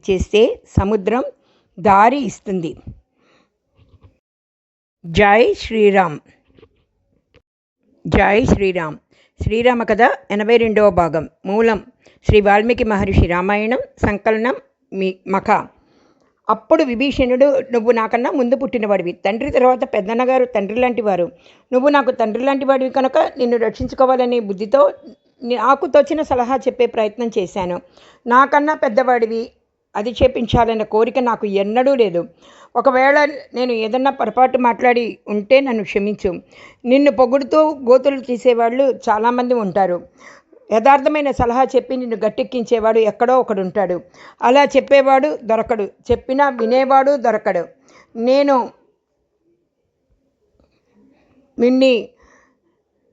చేస్తే సముద్రం దారి ఇస్తుంది. జై శ్రీరామ్. జై శ్రీరామ్. శ్రీరామ కథ ఎనభై రెండవ భాగం. మూలం శ్రీ వాల్మీకి మహర్షి రామాయణం సంకలనం మీ మఖ. అప్పుడు విభీషణుడు నువ్వు నాకన్నా ముందు పుట్టినవాడివి. తండ్రి తర్వాత పెద్దన్నగారు తండ్రి లాంటి వారు. నువ్వు నాకు తండ్రి లాంటి వాడివి కనుక నిన్ను రక్షించుకోవాలనే బుద్ధితో నాకు తోచిన సలహా చెప్పే ప్రయత్నం చేశాను. నాకన్నా పెద్దవాడివి. అది చేపించాలన్న కోరిక నాకు ఎన్నడూ లేదు. ఒకవేళ నేను ఏదన్నా పొరపాటు మాట్లాడి ఉంటే నన్ను క్షమించు. నిన్ను పొగుడుతూ గోతులు తీసేవాళ్ళు చాలామంది ఉంటారు. యథార్థమైన సలహా చెప్పి నిన్ను గట్టెక్కించేవాడు ఎక్కడో ఒకడు ఉంటాడు అలా చెప్పేవాడు దొరకడు. చెప్పినా వినేవాడు దొరకడు. నేను నిన్ని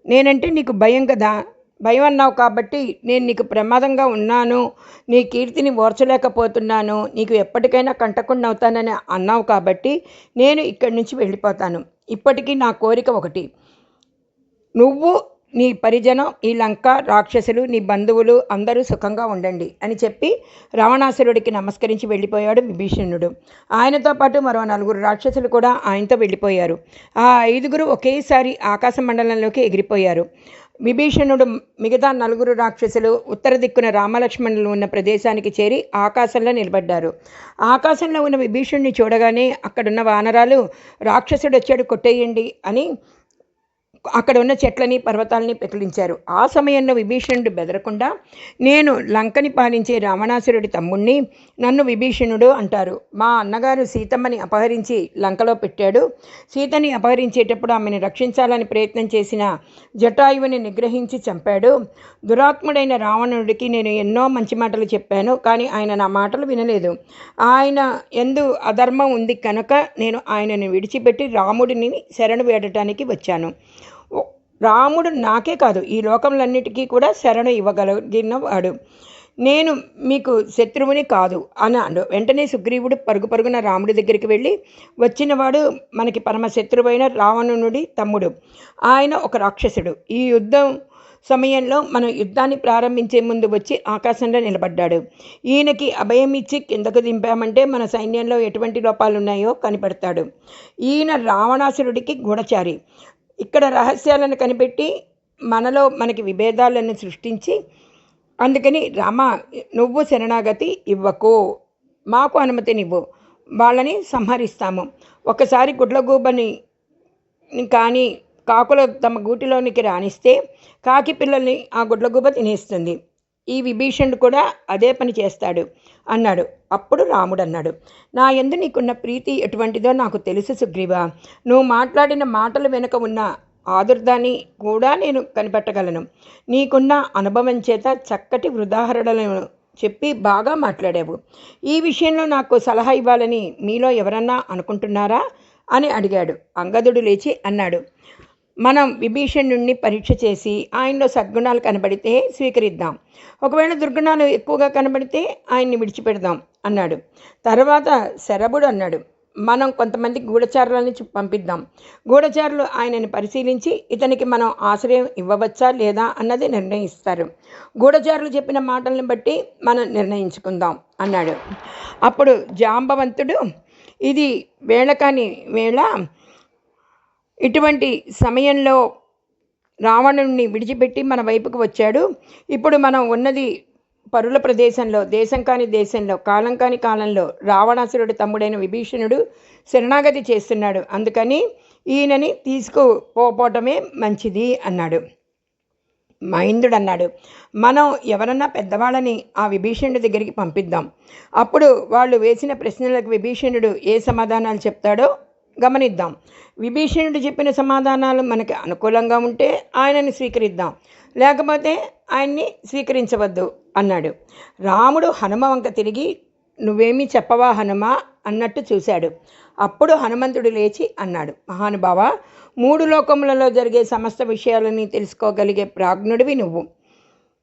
నేనంటే నీకు భయం కదా? భయం అన్నావు కాబట్టి నేను నీకు ప్రమాదంగా ఉన్నాను నీ కీర్తిని ఓర్చలేకపోతున్నాను నీకు ఎప్పటికైనా కంటకుండా అవుతానని అన్నావు కాబట్టి నేను ఇక్కడి నుంచి వెళ్ళిపోతాను. ఇప్పటికీ నా కోరిక ఒకటి. నువ్వు నీ పరిజనం ఈ లంక రాక్షసులు నీ బంధువులు అందరూ సుఖంగా ఉండండి అని చెప్పి రావణాసురుడికి నమస్కరించి వెళ్ళిపోయాడు విభీషణుడు. ఆయనతో పాటు మరో నలుగురు రాక్షసులు కూడా ఆయనతో వెళ్ళిపోయారు. ఆ ఐదుగురు ఒకేసారి ఆకాశ మండలంలోకి ఎగిరిపోయారు. విభీషణుడు మిగతా నలుగురు రాక్షసులు ఉత్తర దిక్కున రామలక్ష్మణులు ఉన్న ప్రదేశానికి చేరి ఆకాశంలో నిలబడ్డారు. ఆకాశంలో ఉన్న విభీషణుని చూడగానే అక్కడున్న వానరాలు రాక్షసుడు వచ్చాడు కొట్టేయండి అని అక్కడ ఉన్న చెట్లని పర్వతాలని పెకిలించారు. ఆ సమయంలో విభీషణుడు బెదరకుండా నేను లంకని పాలించే రావణాసురుడి తమ్ముణ్ణి నన్ను విభీషణుడు అంటారు. మా అన్నగారు సీతమ్మని అపహరించి లంకలో పెట్టాడు. సీతని అపహరించేటప్పుడు ఆమెను రక్షించాలని ప్రయత్నం చేసిన జటాయువుని నిగ్రహించి చంపాడు. దురాత్ముడైన రావణుడికి నేను ఎన్నో మంచి మాటలు చెప్పాను కానీ ఆయన నా మాటలు వినలేదు. ఆయన ఎందు అధర్మం ఉంది కనుక నేను ఆయనను విడిచిపెట్టి రాముడిని శరణు వేడటానికి వచ్చాను. రాముడు నాకే కాదు ఈ లోకములన్నిటికీ కూడా శరణు ఇవ్వగలిగిన వాడు నేను మీకు శత్రువుని కాదు అన్నాడు వెంటనే సుగ్రీవుడు పరుగు పరుగున రాముడి దగ్గరికి వెళ్ళి వచ్చినవాడు మనకి పరమ శత్రువైన రావణుడి తమ్ముడు. ఆయన ఒక రాక్షసుడు. ఈ యుద్ధం సమయంలో మనం యుద్ధాన్ని ప్రారంభించే ముందు వచ్చి ఆకాశంలో నిలబడ్డాడు. ఈయనకి అభయం ఇచ్చి కిందకు దింపామంటే మన సైన్యంలో ఎటువంటి లోపాలు ఉన్నాయో కనిపెడతాడు. ఈయన రావణాసురుడికి గూఢచారి. ఇక్కడ రహస్యాలను కనిపెట్టి మనలో మనకి విభేదాలను సృష్టించి అందుకని రామ నువ్వు శరణాగతి ఇవ్వకు మాకు అనుమతినివ్వు వాళ్ళని సంహరిస్తాము. ఒకసారి గుడ్లగూబని కానీ కాకులు తమ గూటిలోనికి రాణిస్తే కాకి పిల్లల్ని ఆ గుడ్లగూబ తినేస్తుంది. ఈ విభీషణుడు కూడా అదే పని చేస్తాడు అన్నాడు. అప్పుడు రాముడు అన్నాడు నా ఎందు నీకున్న ప్రీతి ఎటువంటిదో నాకు తెలుసు సుగ్రీవ. నువ్వు మాట్లాడిన మాటల వెనుక ఉన్న ఆదుర్దాన్ని కూడా నేను కనిపెట్టగలను. నీకున్న అనుభవం చేత చక్కటి ఉదాహరణలను చెప్పి బాగా మాట్లాడావు. ఈ విషయంలో నాకు సలహా ఇవ్వాలని మీలో ఎవరన్నా అనుకుంటున్నారా? అని అడిగాడు. అంగదుడు లేచి అన్నాడు మనం విభీషణుణ్ణి పరీక్ష చేసి ఆయనలో సద్గుణాలు కనబడితే స్వీకరిద్దాం. ఒకవేళ దుర్గుణాలు ఎక్కువగా కనబడితే ఆయన్ని విడిచిపెడదాం అన్నాడు. తర్వాత శరభుడు అన్నాడు మనం కొంతమంది గూఢచారులని పంపిద్దాం. గూఢచారులు ఆయనని పరిశీలించి ఇతనికి మనం ఆశ్రయం ఇవ్వవచ్చా లేదా అన్నది నిర్ణయిస్తారు. గూఢచారులు చెప్పిన మాటలను బట్టి మనం నిర్ణయించుకుందాం అన్నాడు. అప్పుడు జాంబవంతుడు ఇది వేళ కాని వేళ ఇటువంటి సమయంలో రావణుణ్ణి విడిచిపెట్టి మన వైపుకు వచ్చాడు. ఇప్పుడు మనం ఉన్నది పరుల ప్రదేశంలో దేశం కాని దేశంలో కాలం కాని కాలంలో రావణాసురుడు తమ్ముడైన విభీషణుడు శరణాగతి చేస్తున్నాడు. అందుకని ఈయనని తీసుకుపోవటమే మంచిది అన్నాడు. మహేంద్రుడు అన్నాడు మనం ఎవరన్నా పెద్దవాళ్ళని ఆ విభీషణుడి దగ్గరికి పంపిద్దాం. అప్పుడు వాళ్ళు వేసిన ప్రశ్నలకు విభీషణుడు ఏ సమాధానాలు చెప్తాడో గమనిద్దాం. విభీషణుడు చెప్పిన సమాధానాలు మనకి అనుకూలంగా ఉంటే ఆయనని స్వీకరిద్దాం. లేకపోతే ఆయన్ని స్వీకరించవద్దు అన్నాడు. రాముడు హనుమ వంక తిరిగి నువ్వేమీ చెప్పవా హనుమ? అన్నట్టు చూశాడు. అప్పుడు హనుమంతుడు లేచి అన్నాడు మహానుభావ మూడు లోకములలో జరిగే సమస్త విషయాలని తెలుసుకోగలిగే ప్రాజ్ఞుడివి నువ్వు.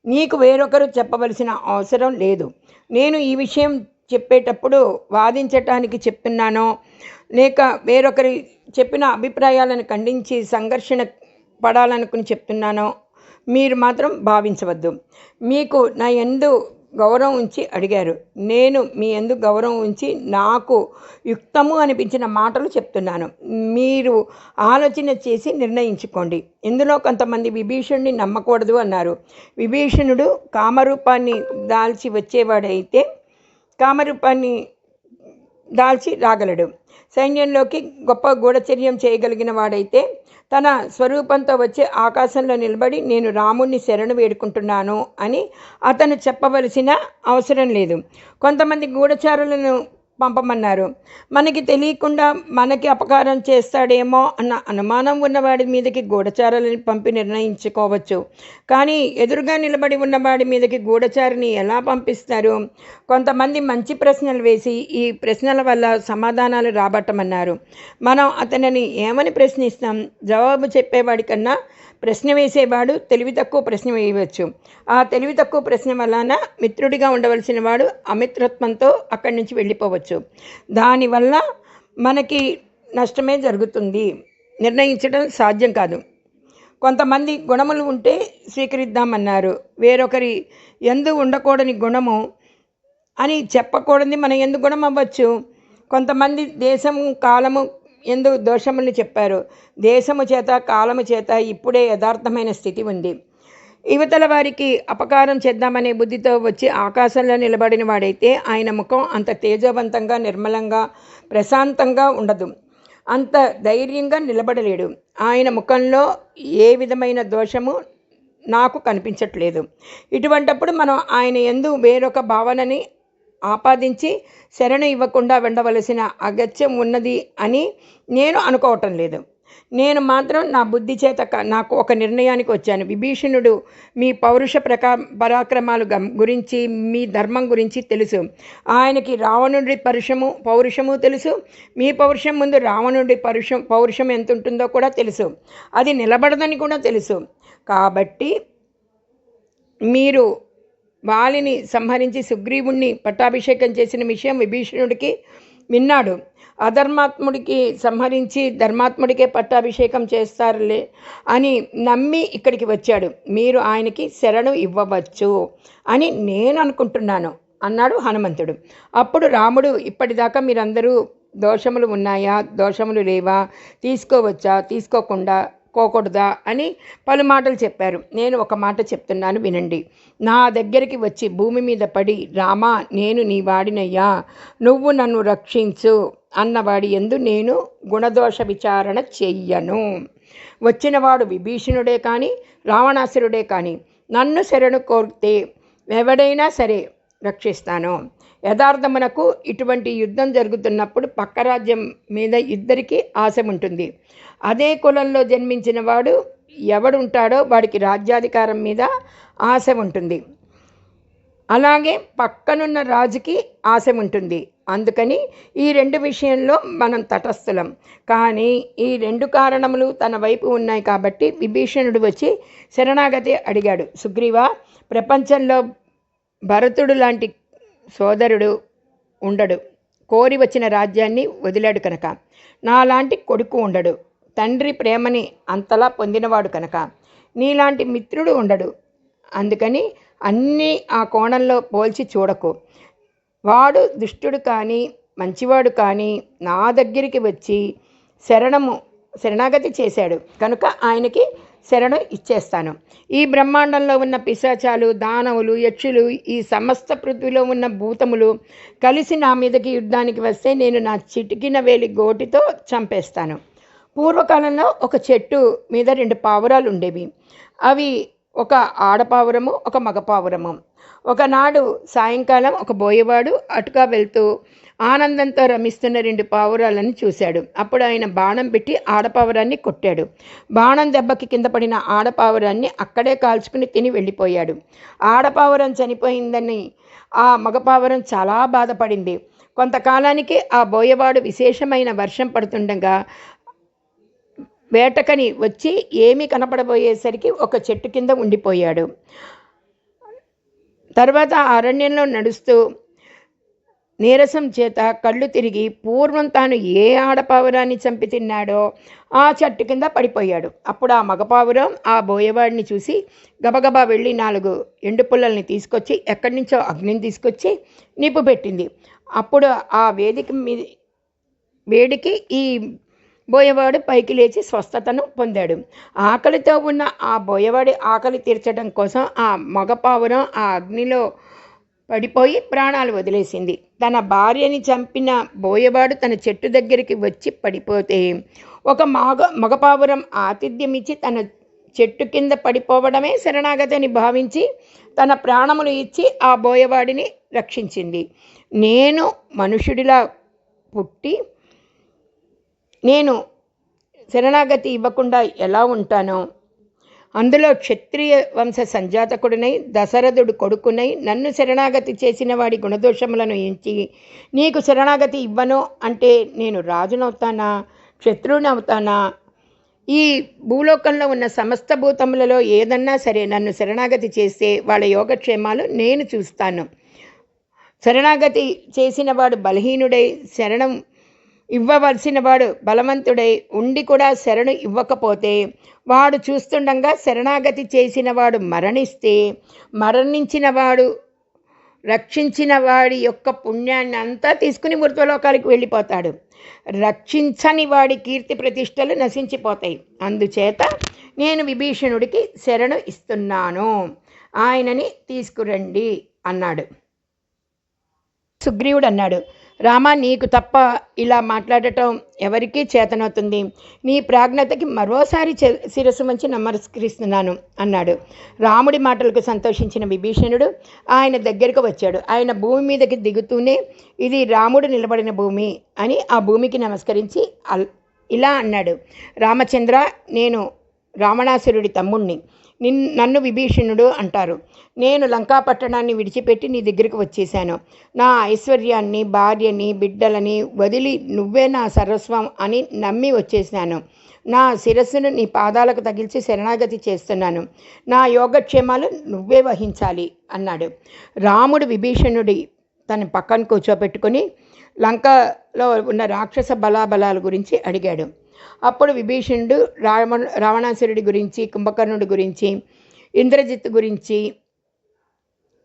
నీకు వేరొకరు చెప్పవలసిన అవసరం లేదు. నేను ఈ విషయం చెప్పేటప్పుడు వాదించటానికి చెప్తున్నానో లేక వేరొకరి చెప్పిన అభిప్రాయాలను ఖండించి సంఘర్షణ పడాలనుకుని చెప్తున్నానో మీరు మాత్రం భావించవద్దు. మీకు నా ఎందు గౌరవం ఉంచి అడిగారు. నేను మీ ఎందు గౌరవం ఉంచి నాకు యుక్తము అనిపించిన మాటలు చెప్తున్నాను. మీరు ఆలోచన చేసి నిర్ణయించుకోండి. ఇందులో కొంతమంది విభీషణుడిని నమ్మకూడదు అన్నారు. విభీషణుడు కామరూపాన్ని దాల్చి వచ్చేవాడైతే కామరూపాన్ని దాల్చి రాగలడు. సైన్యంలోకి గొప్ప గూఢచర్యం చేయగలిగిన వాడైతే తన స్వరూపంతో వచ్చి ఆకాశంలో నిలబడి నేను రాముణ్ణి శరణు వేడుకుంటున్నాను అని అతను చెప్పవలసిన అవసరం లేదు. కొంతమంది గూఢచారులను పంపమన్నారు. మనకి తెలియకుండా మనకి అపకారం చేస్తాడేమో అన్న అనుమానం ఉన్నవాడి మీదకి గూఢచారులని పంపి నిర్ణయించుకోవచ్చు. కానీ ఎదురుగా నిలబడి ఉన్నవాడి మీదకి గూఢచారిని ఎలా పంపిస్తారు? కొంతమంది మంచి ప్రశ్నలు వేసి ఈ ప్రశ్నల వల్ల సమాధానాలు రాబట్టమన్నారు. మనం అతనిని ఏమని ప్రశ్నిస్తాం? జవాబు చెప్పేవాడి కన్నా ప్రశ్న వేసేవాడు తెలివి తక్కువ ప్రశ్న వేయవచ్చు. ఆ తెలివి తక్కువ ప్రశ్న వలన మిత్రుడిగా ఉండవలసిన వాడు అమిత్రత్వంతో అక్కడి నుంచి వెళ్ళిపోవచ్చు. దానివల్ల మనకి నష్టమే జరుగుతుంది. నిర్ణయించడం సాధ్యం కాదు. కొంతమంది గుణములు ఉంటే స్వీకరిద్దామన్నారు. వేరొకరి ఎందు ఉండకూడని గుణము అని చెప్పకూడని మన ఎందు గుణం అవ్వచ్చు. కొంతమంది దేశము కాలము ఎందు దోషముల్ని చెప్పారు. దేశము చేత కాలము చేత ఇప్పుడే యథార్థమైన స్థితి ఉంది. యువతల వారికి అపకారం చేద్దామనే బుద్ధితో వచ్చి ఆకాశంలో నిలబడిన వాడైతే ఆయన ముఖం అంత తేజవంతంగా నిర్మలంగా ప్రశాంతంగా ఉండదు. అంత ధైర్యంగా నిలబడలేడు. ఆయన ముఖంలో ఏ విధమైన దోషము నాకు కనిపించట్లేదు. ఇటువంటప్పుడు మనం ఆయన ఎందు వేరొక భావనని ఆపాదించి శరణు ఇవ్వకుండా వెండవలసిన అగత్యం ఉన్నది అని నేను అనుకోవటం లేదు. నేను మాత్రం నా బుద్ధి చేత నాకు ఒక నిర్ణయానికి వచ్చాను. విభీషణుడు మీ పౌరుష ప్రకా పరాక్రమాలు గం- గురించి మీ ధర్మం గురించి తెలుసు. ఆయనకి రావణుడి పరుషము పౌరుషము తెలుసు. మీ పౌరుషం ముందు రావణుడి పరుషం పౌరుషం ఎంత ఉంటుందో కూడా తెలుసు. అది నిలబడదని కూడా తెలుసు. కాబట్టి మీరు వాలిని సంహరించి సుగ్రీవుణ్ణి పట్టాభిషేకం చేసిన విషయం విభీషణుడికి విన్నాడు. అధర్మాత్ముడికి సంహరించి ధర్మాత్ముడికే పట్టాభిషేకం చేస్తారులే అని నమ్మి ఇక్కడికి వచ్చాడు. మీరు ఆయనకి శరణు ఇవ్వవచ్చు అని నేను అనుకుంటున్నాను అన్నాడు హనుమంతుడు. అప్పుడు రాముడు ఇప్పటిదాకా మీరందరూ దోషములు ఉన్నాయా? దోషములు లేవా? తీసుకోవచ్చా? తీసుకోకుండా కోకూడదా అని పలు మాటలు చెప్పారు. నేను ఒక మాట చెప్తున్నాను వినండి. నా దగ్గరికి వచ్చి భూమి మీద పడి రామా నేను నీ వాడినయ్యా. నువ్వు నన్ను రక్షించు అన్నవాడి ఎందు నేను గుణదోష విచారణ చెయ్యను. వచ్చినవాడు విభీషణుడే కానీ రావణాసురుడే కానీ నన్ను శరణు కోరితే ఎవడైనా సరే రక్షిస్తాను. యథార్థమునకు ఇటువంటి యుద్ధం జరుగుతున్నప్పుడు పక్క రాజ్యం మీద ఇద్దరికీ ఆశ ఉంటుంది అదే కులంలో జన్మించిన వాడు ఎవడుంటాడో వాడికి రాజ్యాధికారం మీద ఆశ ఉంటుంది. అలాగే పక్కనున్న రాజుకి ఆశ ఉంటుంది. అందుకని ఈ రెండు విషయంలో మనం తటస్థులం. కానీ ఈ రెండు కారణములు తన వైపు ఉన్నాయి కాబట్టి విభీషణుడు వచ్చి శరణాగతి అడిగాడు. సుగ్రీవా ప్రపంచంలో భరతుడు లాంటి సోదరుడు ఉండడు. కోరి వచ్చిన రాజ్యాన్ని వదిలాడు కనుక. నాలాంటి కొడుకు ఉండడు. తండ్రి ప్రేమని అంతలా పొందినవాడు కనుక నీలాంటి మిత్రుడు ఉండడు. అందుకని అన్నీ ఆ కోణంలో పోల్చి చూడకు. వాడు దుష్టుడు కానీ మంచివాడు కానీ నా దగ్గరికి వచ్చి శరణము శరణాగతి చేశాడు. కనుక ఆయనకి శరణు ఇచ్చేస్తాను. ఈ బ్రహ్మాండంలో ఉన్న పిశాచాలు దానవులు యక్షులు ఈ సమస్త పృథ్వీలో ఉన్న భూతములు కలిసి నా మీదకి యుద్ధానికి వస్తే నేను నా చిటికిన వేలి గోటితో చంపేస్తాను. పూర్వకాలంలో ఒక చెట్టు మీద రెండు పావురాలు ఉండేవి. అవి ఒక ఆడపావురము ఒక మగపావురము. ఒకనాడు సాయంకాలం ఒక బోయవాడు అటుగా వెళ్తూ ఆనందంతో రమిస్తున్న రెండు పావురాలను చూశాడు. అప్పుడు ఆయన బాణం పెట్టి ఆడపావురాన్ని కొట్టాడు. బాణం దెబ్బకి కింద పడిన ఆడపావురాన్ని అక్కడే కాల్చుకుని తిని వెళ్ళిపోయాడు. ఆడపావురం చనిపోయిందని ఆ మగపావురం చాలా బాధపడింది. కొంతకాలానికి ఆ బోయవాడు విశేషమైన వర్షం పడుతుండగా వేటకని వచ్చి ఏమీ కనపడబోయేసరికి ఒక చెట్టు కింద ఉండిపోయాడు. తర్వాత అరణ్యంలో నడుస్తూ నీరసం చేత కళ్ళు తిరిగి పూర్వం తాను ఏ ఆడపావురాన్ని చంపి తిన్నాడో ఆ చెట్టు కింద పడిపోయాడు. అప్పుడు ఆ మగపావురం ఆ బోయవాడిని చూసి గబగబా వెళ్ళి నాలుగు ఎండు పుల్లల్ని తీసుకొచ్చి ఎక్కడి నుంచో అగ్నిని తీసుకొచ్చి నిప్పు పెట్టింది. అప్పుడు ఆ వేదిక మీద వేడికి ఈ బోయవాడు పైకి లేచి స్వస్థతను పొందాడు. ఆకలితో ఉన్న ఆ బోయవాడి ఆకలి తీర్చడం కోసం ఆ మగపావురం ఆ అగ్నిలో పడిపోయి ప్రాణాలు వదిలేసింది. తన భార్యని చంపిన బోయవాడు తన చెట్టు దగ్గరికి వచ్చి పడిపోతే ఒక మగ మగపావురం ఆతిథ్యం ఇచ్చి తన చెట్టు కింద పడిపోవడమే శరణాగతిని భావించి తన ప్రాణములు ఇచ్చి ఆ బోయవాడిని రక్షించింది. నేను మనుషుడిలా పుట్టి నేను శరణాగతి ఇవ్వకుండా ఎలా ఉంటానో? అందులో క్షత్రియ వంశ సంజాతకుడినై దశరథుడు కొడుకునై నన్ను శరణాగతి చేసిన వాడి గుణదోషములను ఎంచి నీకు శరణాగతి ఇవ్వను అంటే నేను రాజునవుతానా? శత్రువునవుతానా? ఈ భూలోకంలో ఉన్న సమస్త భూతములలో ఏదన్నా సరే నన్ను శరణాగతి చేస్తే వాళ్ళ యోగక్షేమాలు నేను చూస్తాను. శరణాగతి చేసిన వాడు బలహీనుడై శరణం ఇవ్వవలసిన వాడు బలవంతుడై ఉండి కూడా శరణు ఇవ్వకపోతే వాడు చూస్తుండగా శరణాగతి చేసిన వాడు మరణిస్తే మరణించిన వాడు రక్షించిన వాడి యొక్క పుణ్యాన్ని అంతా తీసుకుని మృత్వలోకానికి వెళ్ళిపోతాడు. రక్షించని వాడి కీర్తి ప్రతిష్టలు నశించిపోతాయి. అందుచేత నేను విభీషణుడికి శరణు ఇస్తున్నాను. ఆయనని తీసుకురండి అన్నాడు. సుగ్రీవుడు అన్నాడు రామ నీకు తప్ప ఇలా మాట్లాడటం ఎవరికీ చేతనవుతుంది. నీ ప్రాజ్ఞతకి మరోసారి శిరస్సు మంచి నమస్కరిస్తున్నాను అన్నాడు. రాముడి మాటలకు సంతోషించిన విభీషణుడు ఆయన దగ్గరకు వచ్చాడు. ఆయన భూమి మీదకి దిగుతూనే ఇది రాముడు నిలబడిన భూమి అని ఆ భూమికి నమస్కరించి అల్- ఇలా అన్నాడు. రామచంద్ర నేను రావణాసురుడి తమ్ముణ్ణి. నిన్ నన్ను విభీషణుడు అంటారు. నేను లంకా పట్టణాన్ని విడిచిపెట్టి నీ దగ్గరికి వచ్చేసాను నా ఐశ్వర్యాన్ని భార్యని బిడ్డలని వదిలి నువ్వే నా సర్వస్వం అని నమ్మి వచ్చేసాను నా శిరస్సును నీ పాదాలకు తగిల్చి శరణాగతి చేస్తున్నాను. నా యోగక్షేమాలు నువ్వే వహించాలి అన్నాడు. రాముడు విభీషణుడి తన పక్కన కూర్చోబెట్టుకొని లంకలో ఉన్న రాక్షస బలాబలాల గురించి అడిగాడు. అప్పుడు విభీషణుడు రావణ రావణాసురుడి గురించి కుంభకర్ణుడి గురించి ఇంద్రజిత్ గురించి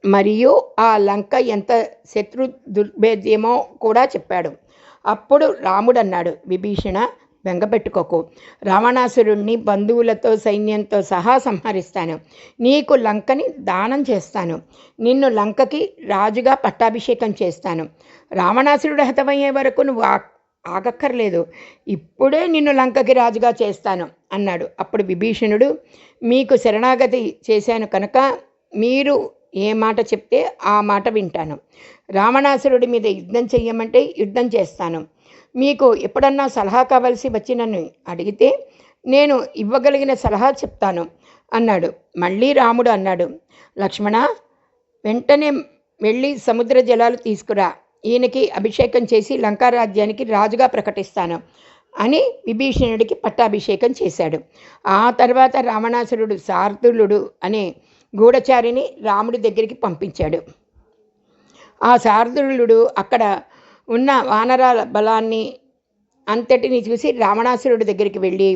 మరియు ఆ లంక ఎంత శత్రు దుర్భేద్యమో కూడా చెప్పాడు. అప్పుడు రాముడు అన్నాడు విభీషణ బెంగపెట్టుకోకు రావణాసురుణ్ణి బంధువులతో సైన్యంతో సహా సంహరిస్తాను. నీకు లంకని దానం చేస్తాను. నిన్ను లంకకి రాజుగా పట్టాభిషేకం చేస్తాను. రావణాసురుడు హతమయ్యే వరకు నువ్వు ఆ- ఆగక్కర్లేదు. ఇప్పుడే నిన్ను లంకకి రాజుగా చేస్తాను అన్నాడు. అప్పుడు విభీషణుడు మీకు శరణాగతి చేశాను కనుక మీరు ఏ మాట చెప్తే ఆ మాట వింటాను. రావణాసురుడి మీద యుద్ధం చెయ్యమంటే యుద్ధం చేస్తాను. మీకు ఎప్పుడన్నా సలహా కావలసి వచ్చి నన్ను అడిగితే నేను ఇవ్వగలిగిన సలహా చెప్తాను అన్నాడు. మళ్ళీ రాముడు అన్నాడు లక్ష్మణ వెంటనే వెళ్ళి సముద్ర జలాలు తీసుకురా. ఈయనకి అభిషేకం చేసి లంకారాజ్యానికి రాజుగా ప్రకటిస్తాను అని విభీషణుడికి పట్టాభిషేకం చేశాడు. ఆ తర్వాత రావణాసురుడు శార్దులుడు అనే గూఢచారిని రాముడి దగ్గరికి పంపించాడు. ఆ శార్దులుడు అక్కడ ఉన్న వానరాల బలాన్ని అంతటిని చూసి రావణాసురుడి దగ్గరికి వెళ్ళి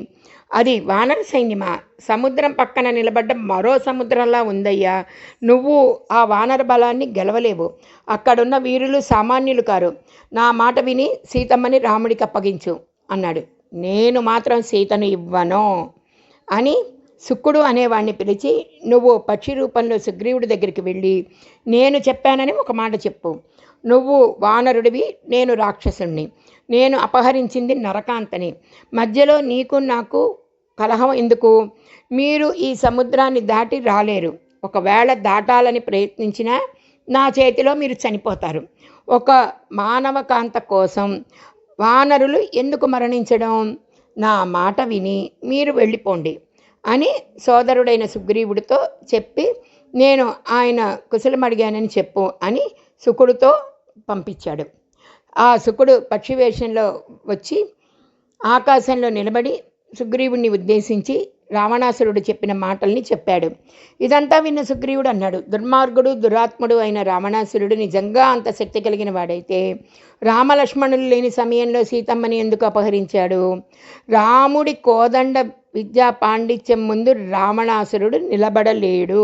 అది వానర సైన్యమా? సముద్రం పక్కన నిలబడ్డ మరో సముద్రంలా ఉందయ్యా. నువ్వు ఆ వానర బలాన్ని గెలవలేవు. అక్కడున్న వీరులు సామాన్యులు కారు. నా మాట విని సీతమ్మని రాముడికి అప్పగించు అన్నాడు. నేను మాత్రం సీతను ఇవ్వను అని శుక్కుడు అనేవాణ్ణి పిలిచి నువ్వు పక్షి రూపంలో సుగ్రీవుడి దగ్గరికి వెళ్ళి నేను చెప్పానని ఒక మాట చెప్పు. నువ్వు వానరుడివి నేను రాక్షసుణ్ణి. నేను అపహరించింది నరకాంతని. మధ్యలో నీకు నాకు కలహం ఎందుకు? మీరు ఈ సముద్రాన్ని దాటి రాలేరు. ఒకవేళ దాటాలని ప్రయత్నించినా నా చేతిలో మీరు చనిపోతారు. ఒక మానవ కాంత కోసం వానరులు ఎందుకు మరణించడం? నా మాట విని మీరు వెళ్ళిపోండి అని సోదరుడైన సుగ్రీవుడితో చెప్పి నేను ఆయన కుశలం అడిగానని చెప్పు అని శుకుడితో పంపించాడు. ఆ శుకుడు పక్షివేషంలో వచ్చి ఆకాశంలో నిలబడి సుగ్రీవుణ్ణి ఉద్దేశించి రావణాసురుడు చెప్పిన మాటల్ని చెప్పాడు. ఇదంతా విన్న సుగ్రీవుడు అన్నాడు. దుర్మార్గుడు దురాత్ముడు అయిన రావణాసురుడు నిజంగా అంత శక్తి కలిగిన వాడైతే రామలక్ష్మణులు లేని సమయంలో సీతమ్మని ఎందుకు అపహరించాడు? రాముడి కోదండ విద్యా పాండిత్యం ముందు రావణాసురుడు నిలబడలేడు.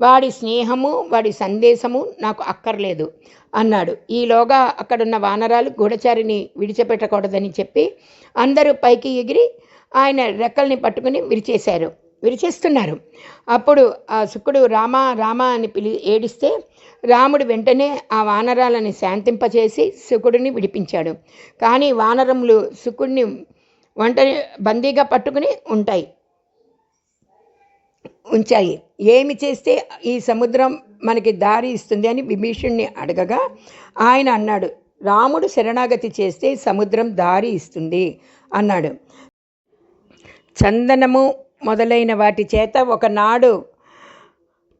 వాడి స్నేహము వాడి సందేశము నాకు అక్కర్లేదు అన్నాడు. ఈలోగా అక్కడున్న వానరాలు గూఢచారిని విడిచిపెట్టకూడదని చెప్పి అందరూ పైకి ఎగిరి ఆయన రెక్కల్ని పట్టుకుని విరిచేశారు. విరిచేస్తున్నారు. అప్పుడు ఆ శుకుడు రామ రామ అని పిలి ఏడిస్తే రాముడు వెంటనే ఆ వానరాలని శాంతింపచేసి శుకుడిని విడిపించాడు. కానీ వానరములు శుకుడిని ఒంటరి బందీగా పట్టుకుని ఉంటాయి. ఉంచాయి. ఏమి చేస్తే ఈ సముద్రం మనకి దారి ఇస్తుంది అని విభీషణ్ణి అడగగా ఆయన అన్నాడు రాముడు శరణాగతి చేస్తే సముద్రం దారి ఇస్తుంది అన్నాడు. చందనము మొదలైన వాటి చేత ఒకనాడు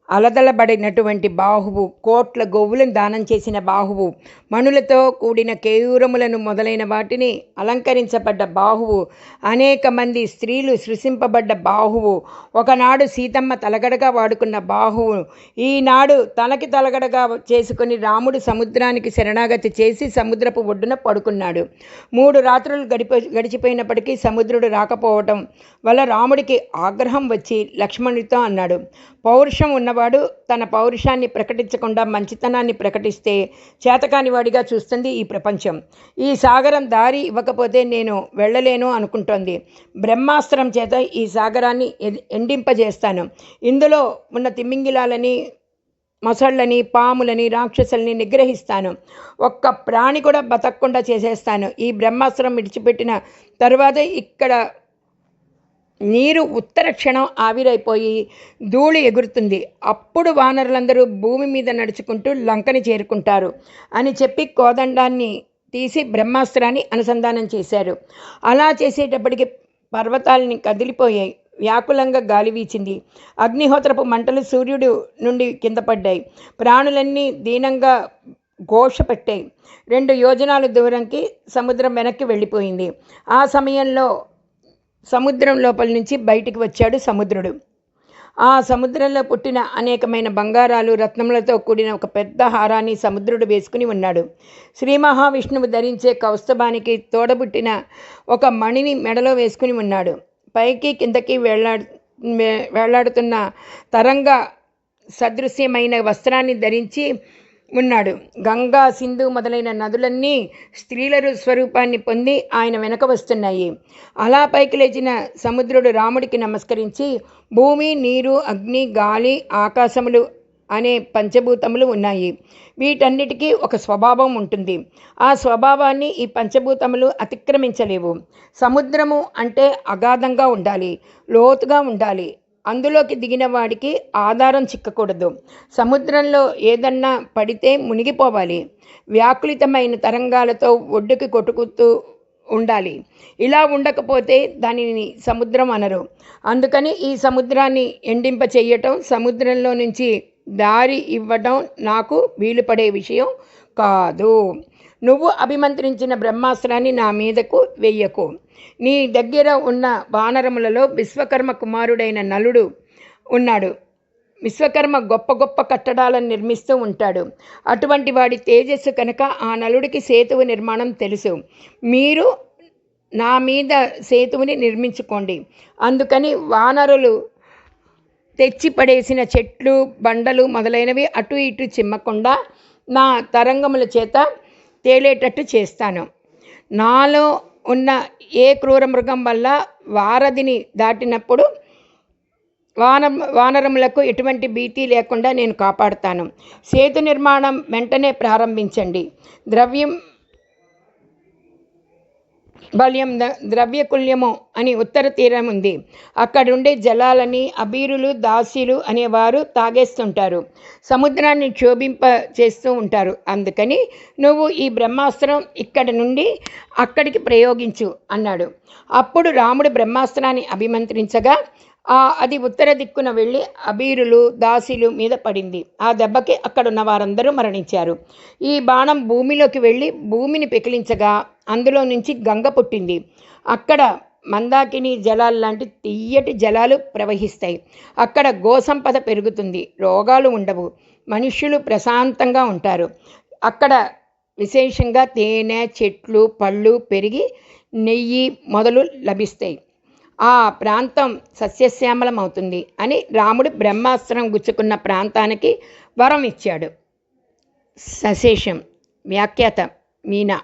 అలదలబడినటువంటి బాహువు కోట్ల గోవులను దానం చేసిన బాహువు మణులతో కూడిన కేయూరములను మొదలైన వాటిని అలంకరించబడ్డ బాహువు అనేక మంది స్త్రీలు సృశింపబడ్డ బాహువు ఒకనాడు సీతమ్మ తలగడగా వాడుకున్న బాహువు ఈనాడు తనకి తలగడగా చేసుకుని రాముడు సముద్రానికి శరణాగతి చేసి సముద్రపు ఒడ్డున పడుకున్నాడు. మూడు రాత్రులు గడిప గడిచిపోయినప్పటికీ సముద్రుడు రాకపోవటం వల్ల రాముడికి ఆగ్రహం వచ్చి లక్ష్మణుడితో అన్నాడు పౌరుషం ఉన్నవాడు తన పౌరుషాన్ని ప్రకటించకుండా మంచితనాన్ని ప్రకటిస్తే చేతకాని వాడిగా చూస్తుంది ఈ ప్రపంచం. ఈ సాగరం దారి ఇవ్వకపోతే నేను వెళ్ళలేను అనుకుంటోంది. బ్రహ్మాస్త్రం చేత ఈ సాగరాన్ని ఎ- ఎండింపజేస్తాను. ఇందులో ఉన్న తిమ్మింగిలాలని మొసళ్ళని పాములని రాక్షసుల్ని నిగ్రహిస్తాను. ఒక్క ప్రాణి కూడా బతకకుండా చేసేస్తాను. ఈ బ్రహ్మాస్త్రం విడిచిపెట్టిన తర్వాత ఇక్కడ నీరు ఉత్తర క్షణం ఆవిరైపోయి ధూళి ఎగురుతుంది. అప్పుడు వానరులందరూ భూమి మీద నడుచుకుంటూ లంకని చేరుకుంటారు అని చెప్పి కోదండాన్ని తీసి బ్రహ్మాస్త్రాన్ని అనుసంధానం చేశారు. అలా చేసేటప్పటికి పర్వతాలని కదిలిపోయాయి వ్యాకులంగా గాలి వీచింది. అగ్నిహోత్రపు మంటలు సూర్యుడు నుండి కింద పడ్డాయి. ప్రాణులన్నీ దీనంగా ఘోష పెట్టాయి. రెండు యోజనాల దూరంకి సముద్రం వెనక్కి వెళ్ళిపోయింది. ఆ సమయంలో సముద్రం లోపల నుంచి బయటికి వచ్చాడు సముద్రుడు. ఆ సముద్రంలో పుట్టిన అనేకమైన బంగారాలు రత్నములతో కూడిన ఒక పెద్ద హారాన్ని సముద్రుడు వేసుకుని ఉన్నాడు. శ్రీ మహావిష్ణువు ధరించే కౌస్తభానికి తోడబుట్టిన ఒక మణిని మెడలో వేసుకుని ఉన్నాడు. పైకి కిందకి వేలాడు వేళ్ళాడుతున్న తరంగ సదృశ్యమైన వస్త్రాన్ని ధరించి ఉన్నాడు. గంగా సింధు మొదలైన నదులన్నీ స్త్రీల స్వరూపాన్ని పొంది ఆయన వెనక వస్తున్నాయి. అలా పైకి లేచిన సముద్రుడు రాముడికి నమస్కరించి భూమి నీరు అగ్ని గాలి ఆకాశములు అనే పంచభూతములు ఉన్నాయి. వీటన్నిటికీ ఒక స్వభావం ఉంటుంది. ఆ స్వభావాన్ని ఈ పంచభూతములు అతిక్రమించలేవు. సముద్రము అంటే అగాధంగా ఉండాలి లోతుగా ఉండాలి అందులోకి దిగిన వాడికి ఆధారం చిక్కకూడదు. సముద్రంలో ఏదన్నా పడితే మునిగిపోవాలి. వ్యాకులితమైన తరంగాలతో ఒడ్డుకి కొట్టుకుతూ ఉండాలి. ఇలా ఉండకపోతే దానిని సముద్రం అనరు. అందుకని ఈ సముద్రాన్ని ఎండింప చెయ్యటం సముద్రంలో నుంచి దారి ఇవ్వటం నాకు వీలుపడే విషయం కాదు. నువ్వు అభిమంత్రించిన బ్రహ్మాస్త్రాన్ని నా మీదకు వెయ్యకు నీ దగ్గర ఉన్న వానరములలో విశ్వకర్మ కుమారుడైన నలుడు ఉన్నాడు. విశ్వకర్మ గొప్ప గొప్ప కట్టడాలను నిర్మిస్తూ ఉంటాడు. అటువంటి వాడి తేజస్సు కనుక ఆ నలుడికి సేతువు నిర్మాణం తెలుసు. మీరు నా మీద సేతువుని నిర్మించుకోండి. అందుకని వానరులు తెచ్చి పడేసిన చెట్లు బండలు మొదలైనవి అటు ఇటు చిమ్మకుండా నా తరంగముల చేత తేలేటట్టు చేస్తాను. నాలో ఉన్న ఏ క్రూర మృగం వల్ల వారధిని దాటినప్పుడు వాన వానరములకు ఎటువంటి భీతి లేకుండా నేను కాపాడుతాను. సేతు నిర్మాణం వెంటనే ప్రారంభించండి. ద్రవ్యం బల్యం ద- ద్రవ్యకుల్యము అని ఉత్తర తీరం ఉంది. అక్కడుండే జలాలని అబీరులు దాసీలు అనేవారు తాగేస్తుంటారు. సముద్రాన్ని క్షోభింప చేస్తూ ఉంటారు. అందుకని నువ్వు ఈ బ్రహ్మాస్త్రం ఇక్కడ నుండి అక్కడికి ప్రయోగించు అన్నాడు. అప్పుడు రాముడు బ్రహ్మాస్త్రాన్ని అభిమంత్రించగా అది ఉత్తర దిక్కున వెళ్ళి అబీరులు దాసీలు మీద పడింది. ఆ దెబ్బకి అక్కడున్న వారందరూ మరణించారు. ఈ బాణం భూమిలోకి వెళ్ళి భూమిని పెకిలించగా అందులో నుంచి గంగ పుట్టింది. అక్కడ మందాకిని జలాలు లాంటి తీయటి జలాలు ప్రవహిస్తాయి. అక్కడ గోసంపద పెరుగుతుంది. రోగాలు ఉండవు. మనుష్యులు ప్రశాంతంగా ఉంటారు. అక్కడ విశేషంగా తేనె చెట్లు పళ్ళు పెరిగి నెయ్యి మొదలు లభిస్తాయి. ఆ ప్రాంతం సస్యశ్యామలం అవుతుంది అని రాముడు బ్రహ్మాస్త్రం గుచ్చుకున్న ప్రాంతానికి వరం ఇచ్చాడు. సశేషం వ్యాఖ్యాత మీనా.